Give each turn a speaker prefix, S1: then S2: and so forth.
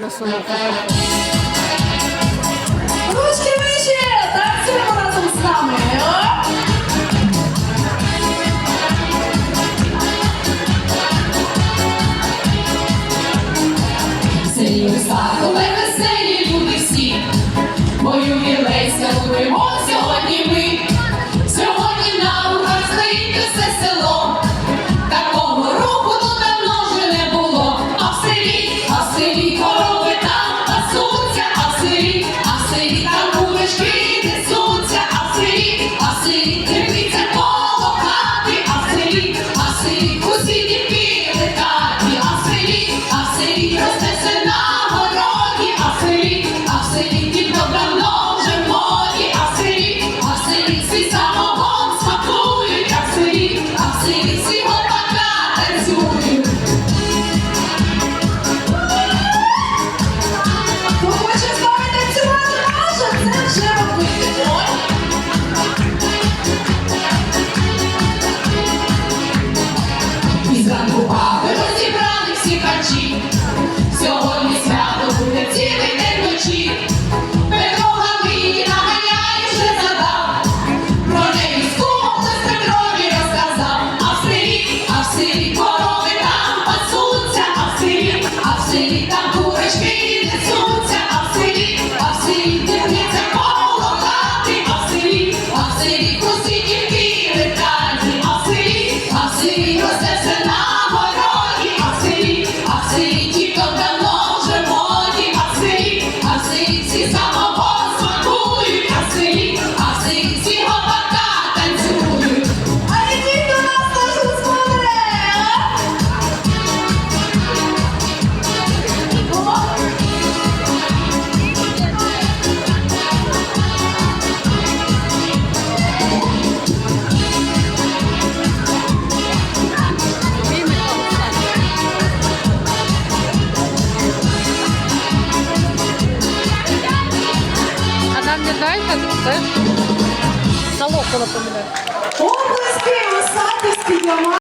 S1: на солоку.
S2: Ручки вище! Танцюємо разом з нами!
S1: Веселі веселі, веселі буде всі, бою мілецька любимо сьогодні. cheat. Пам'ятаєте, це салоку напоминає.
S2: Обласки.